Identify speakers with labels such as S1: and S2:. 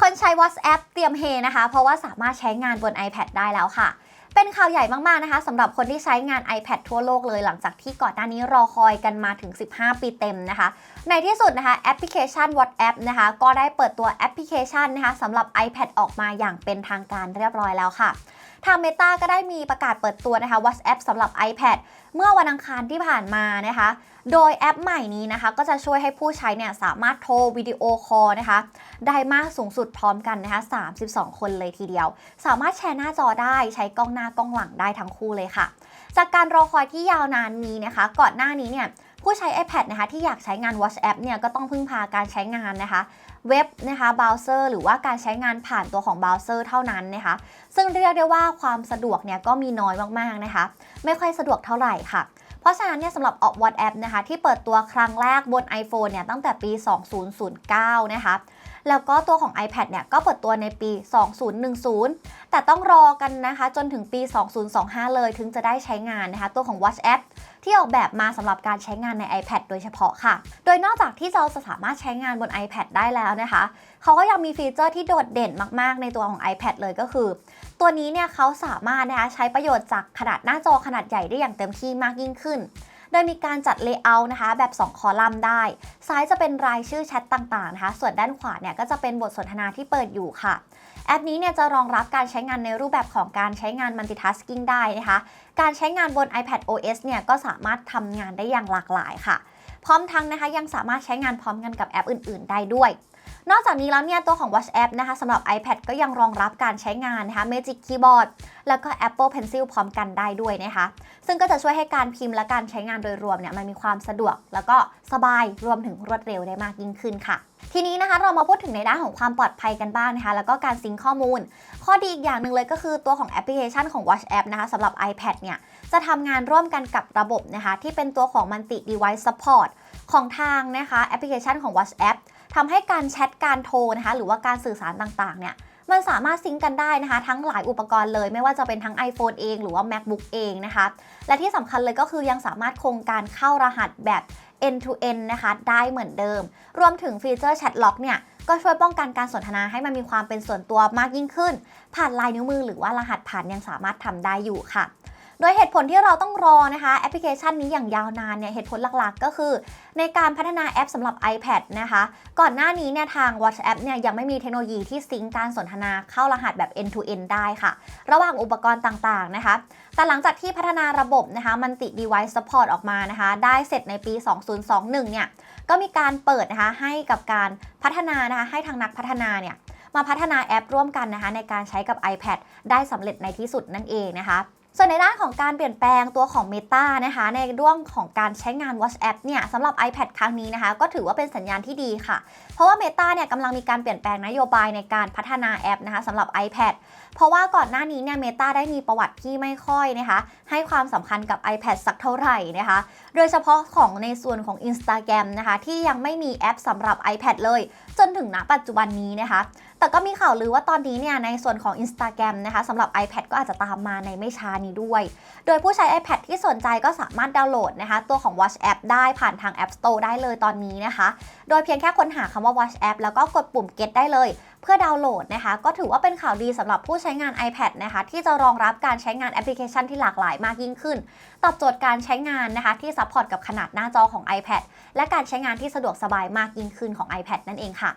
S1: คนใช้ WhatsApp เตรียมเฮนะคะ เพราะว่าสามารถใช้งานบน iPad ได้แล้วค่ะ เป็นข่าวใหญ่มากๆนะคะสำหรับคนที่ใช้งาน iPad ทั่วโลกเลยหลังจากที่ก่อนหน้านี้รอคอยกันมาถึง 15 ปีเต็มนะคะ ในที่สุดนะคะแอปพลิเคชัน WhatsApp นะคะ ก็ได้เปิดตัวแอปพลิเคชันนะคะสำหรับ iPad ออกมาอย่างเป็นทางการเรียบร้อยแล้วค่ะทาง Meta ก็ได้มีประกาศเปิดตัวนะคะ WhatsApp สำหรับ iPad เมื่อวันอังคารที่ผ่านมานะคะ โดยแอปใหม่นี้นะคะ ก็จะช่วยให้ผู้ใช้เนี่ยสามารถโทรวิดีโอคอลนะคะ ได้มากสูงสุดพร้อมกันนะคะ 32 คนเลยทีเดียว สามารถแชร์หน้าจอได้ใช้กล้องหน้ากล้องหลังได้ทั้งคู่เลยค่ะ จากการรอคอยที่ยาวนานนี้นะคะ ก่อนหน้านี้เนี่ย ผู้ใช้ iPad นะคะที่อยากใช้งาน WhatsApp เนี่ยก็ต้องพึ่งพาการใช้งานนะคะเว็บนะคะเบราว์เซอร์หรือว่าการใช้งานผ่านตัวของเบราว์เซอร์เท่านั้นนะคะซึ่งเรียกได้ว่าความสะดวกเนี่ยก็มีน้อยมากๆนะคะ ไม่ค่อยสะดวกเท่าไหร่ค่ะเพราะฉะนั้นเนี่ยสำหรับออก WhatsApp นะคะที่เปิดตัวครั้งแรกบน iPhone เนี่ยตั้งแต่ปี 2009 นะคะแล้วก็ตัวของ iPad เนี่ยก็เปิดตัวในปี 2010 แต่ต้องรอกันนะคะจนถึงปี 2025 เลยถึงจะได้ใช้งานนะคะตัวของ WhatsApp ที่ออกแบบมาสำหรับการใช้งานใน iPad โดยเฉพาะค่ะ โดยนอกจากที่เราจะสามารถใช้งานบน iPad ได้แล้วนะคะ เขาก็ยังมีฟีเจอร์ที่โดดเด่นมาก ๆ ในตัวของ iPad เลยก็คือ ตัวนี้เนี่ยเขาสามารถนะคะใช้ประโยชน์จากขนาดหน้าจอขนาดใหญ่ได้อย่างเต็มที่มากยิ่งขึ้น โดยมีการจัดเลเยอร์นะคะ แบบ 2 คอลัมน์ได้ ซ้ายจะเป็นรายชื่อแชทต่างๆนะคะ ส่วนด้านขวาเนี่ยก็จะเป็นบทสนทนาที่เปิดอยู่ค่ะ แอปนี้เนี่ยจะรองรับการใช้งานในรูปแบบของการใช้งาน multitasking ได้นะคะ การใช้งานบน iPad OS เนี่ยก็สามารถทำงานได้อย่างหลากหลายค่ะ พร้อมทั้งนะคะยังสามารถใช้งานพร้อมกันกับแอปอื่น ๆ ได้ด้วย นอกจากนี้แล้วเนี่ยตัวของ WhatsApp นะคะสำหรับ iPad ก็ยังรองรับการใช้งานนะคะ Magic Keyboard แล้วก็ Apple Pencil พร้อมกันได้ด้วยนะคะ ซึ่งก็จะช่วยให้การพิมพ์และการใช้งานโดยรวมเนี่ยมันมีความสะดวก แล้วก็สบายรวมถึงรวดเร็วได้มากยิ่งขึ้นค่ะ ทีนี้นะคะเรามาพูดถึงในด้านของความปลอดภัยกันบ้างนะคะ แล้วก็การซิงค์ข้อมูล ข้อดีอีกอย่างหนึ่งเลยก็คือตัวของแอปพลิเคชันของ WhatsApp นะคะสำหรับ iPad เนี่ยจะทำงานร่วมกันกับระบบนะคะ ที่เป็นตัวของ Multi Device Support ของทางนะคะแอปพลิเคชันของ WhatsApp ทำให้การแชทการโทรนะคะหรือว่าการสื่อสารต่างๆเนี่ยมันสามารถซิงกันได้นะคะ ทั้งหลายอุปกรณ์เลยไม่ว่าจะเป็นทั้ง iPhone เองหรือว่า MacBook เองนะคะ และที่สำคัญเลยก็คือยังสามารถคงการเข้ารหัสแบบ end to end นะคะได้เหมือนเดิม รวมถึงฟีเจอร์ Chat Lock เนี่ยก็ช่วยป้องกันการสนทนาให้มันมีความเป็นส่วนตัวมากยิ่งขึ้น ผ่านลายนิ้วมือหรือว่ารหัสผ่านยังสามารถทำได้อยู่ค่ะ โดยเหตุผลที่เราต้องรอนะคะแอปพลิเคชันนี้อย่างยาวนานเนี่ยเหตุผลหลักๆ ก็คือ ในการพัฒนาแอปสำหรับ iPad นะคะ ก่อนหน้านี้เนี่ยทาง WhatsApp เนี่ยยังไม่มีเทคโนโลยีที่ซิงการสนทนาเข้ารหัสแบบ end to end ได้ค่ะ ระหว่างอุปกรณ์ต่างๆนะคะ แต่หลังจากที่พัฒนาระบบนะคะมันติ device support ออกมานะคะ ได้เสร็จในปี 2021 เนี่ยก็มีการเปิดนะคะให้กับการพัฒนานะคะให้ทางนักพัฒนาเนี่ยมาพัฒนาแอปร่วมกันนะคะในการใช้กับ iPad ได้สำเร็จในที่สุดนั่นเองนะคะ ส่วนในด้านของการเปลี่ยนแปลงตัวของ Meta นะคะในเรื่องของการใช้งาน WhatsApp เนี่ยสำหรับ iPad ครั้งนี้นะคะก็ถือว่าเป็นสัญญาณที่ดีค่ะ เพราะว่า Meta เนี่ยกำลังมีการเปลี่ยนแปลงนโยบายในการพัฒนาแอปนะคะสำหรับ iPad เพราะว่าก่อนหน้านี้เนี่ย Meta ได้มีประวัติที่ไม่ค่อยนะคะให้ความสำคัญกับ iPad สักเท่าไหร่นะคะ โดยเฉพาะของในส่วนของ Instagram นะคะที่ยังไม่มีแอปสำหรับ iPad เลย จนถึงณปัจจุบันนี้นะคะ แต่ก็มีข่าวลือว่าตอนนี้เนี่ยในส่วนของ Instagram นะคะสำหรับ iPad ก็อาจจะตามมาในไม่ช้านี้ด้วย โดยผู้ใช้ iPad ที่สนใจก็สามารถดาวน์โหลดนะคะตัวของ Watch App ได้ผ่านทาง App Store ได้เลยตอนนี้นะคะ โดยเพียงแค่ค้นหาคำว่า Watch App แล้วก็กดปุ่ม Get ได้เลย เพื่อดาวน์โหลดนะคะ ก็ถือว่าเป็นข่าวดีสำหรับผู้ใช้งาน iPad นะคะที่จะรองรับการใช้งานแอปพลิเคชันที่หลากหลายมากยิ่งขึ้น ตอบโจทย์การใช้งานนะคะที่ซัพพอร์ตกับขนาดหน้าจอของ iPad และการใช้งานที่สะดวกสบายมากยิ่งขึ้นของ iPad นั่นเองค่ะ